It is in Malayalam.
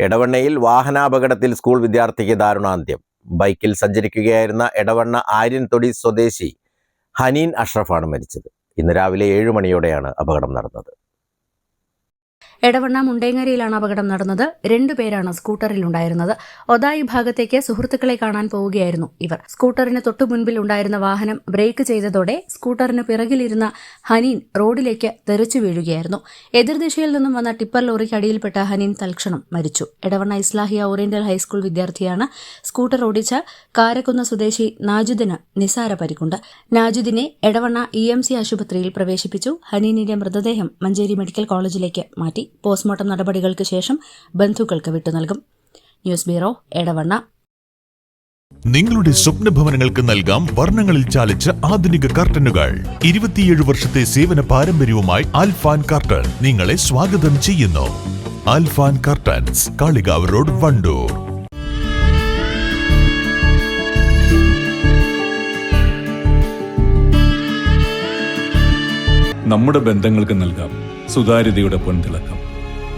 എടവണ്ണയിൽ വാഹനാപകടത്തിൽ സ്കൂൾ വിദ്യാർത്ഥിക്ക് ദാരുണാന്ത്യം. ബൈക്കിൽ സഞ്ചരിക്കുകയായിരുന്ന എടവണ്ണ ആര്യൻതൊടി സ്വദേശി ഹനീൻ അഷ്റഫാണ് മരിച്ചത്. ഇന്ന് രാവിലെ ഏഴ് മണിയോടെയാണ് അപകടം നടന്നത്. എടവണ്ണ മുണ്ടേങ്ങരയിലാണ് അപകടം നടന്നത്. രണ്ടുപേരാണ് സ്കൂട്ടറിലുണ്ടായിരുന്നത്. ഒതായി ഭാഗത്തേക്ക് സുഹൃത്തുക്കളെ കാണാൻ പോവുകയായിരുന്നു ഇവർ. സ്കൂട്ടറിന് തൊട്ടു മുൻപിൽ ഉണ്ടായിരുന്ന വാഹനം ബ്രേക്ക് ചെയ്തതോടെ സ്കൂട്ടറിന് പിറകിലിരുന്ന ഹനീൻ റോഡിലേക്ക് തെറിച്ചു വീഴുകയായിരുന്നു. എതിർദിശയിൽ നിന്നും വന്ന ടിപ്പർ ലോറിക്ക് അടിയിൽപ്പെട്ട ഹനീൻ തൽക്ഷണം മരിച്ചു. Edavanna Islahiya oriental high school വിദ്യാർത്ഥിയാണ് സ്കൂട്ടർ ഓടിച്ച കാരക്കുന്ന സ്വദേശി നാജുദിന് നിസാര പരിക്കുണ്ട്. നാജുദിനെ എടവണ്ണ ഇ എം സി ആശുപത്രിയിൽ പ്രവേശിപ്പിച്ചു. ഹനീനിന്റെ മൃതദേഹം മഞ്ചേരി മെഡിക്കൽ കോളേജിലേക്ക് മാറ്റി. പോസ്റ്റ്മോർട്ടം നടപടികൾക്ക് ശേഷം ബന്ധുക്കൾക്ക് വിട്ടു നൽകും. News bureau Edavanna. നിങ്ങളുടെ സ്വപ്ന ഭവനങ്ങൾക്ക് നൽകാം വർണങ്ങളിൽ ചാലിച്ച ആധുനിക കർട്ടനുകൾ. ഇരുപത്തിയേഴ് വർഷത്തെ സേവന പാരമ്പര്യവുമായി ആൽഫാൻ കർട്ടൻ നിങ്ങളെ സ്വാഗതം ചെയ്യുന്നു. Alfan curtains Kalikavu road Wandoor. നമ്മുടെ ബന്ധങ്ങൾക്ക് നൽകാം. സുതാര്യതയുടെ പൊൻതിളക്കം.